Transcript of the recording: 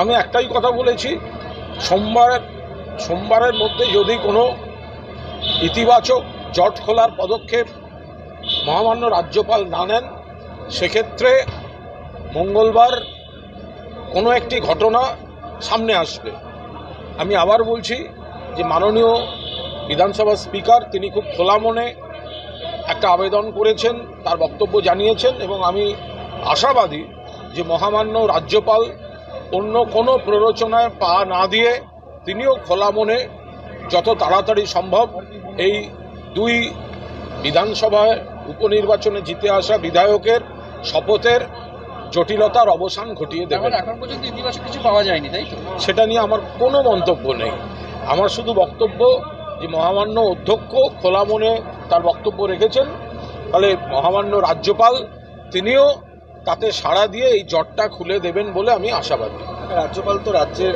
আমি একটাই কথা বলেছি সোমবার সোমবারের মধ্যে যদি কোনো ইতিবাচক জট খোলার পদক্ষেপ মহামান্য রাজ্যপাল না নেন, সেক্ষেত্রে মঙ্গলবার কোনো একটি ঘটনা সামনে আসবে। আমি আবার বলছি যে মাননীয় বিধানসভার স্পিকার, তিনি খুব খোলা মনে একটা আবেদন করেছেন, তার বক্তব্য জানিয়েছেন এবং আমি আশাবাদী যে মহামান্য রাজ্যপাল অন্য কোনো প্ররোচনায় পা না দিয়ে তিনিও খোলা মনে যত তাড়াতাড়ি সম্ভব এই দুই বিধানসভায় উপনির্বাচনে জিতে আসা বিধায়কের শপথের জটিলতার অবসান ঘটিয়ে দেবেন এখন পর্যন্ত ইতিবাচক কিছু পাওয়া যায়নি তাই সেটা নিয়ে আমার কোনো মন্তব্য নেই। আমার শুধু বক্তব্য যে মহামান্য অধ্যক্ষ খোলা মনে তার বক্তব্য রেখেছেন। তাহলে মহামান্য রাজ্যপাল তিনিও তাতে সাড়া দিয়ে এই জটটা খুলে দেবেন বলে আমি আশাবাদী। রাজ্যপাল তো রাজ্যের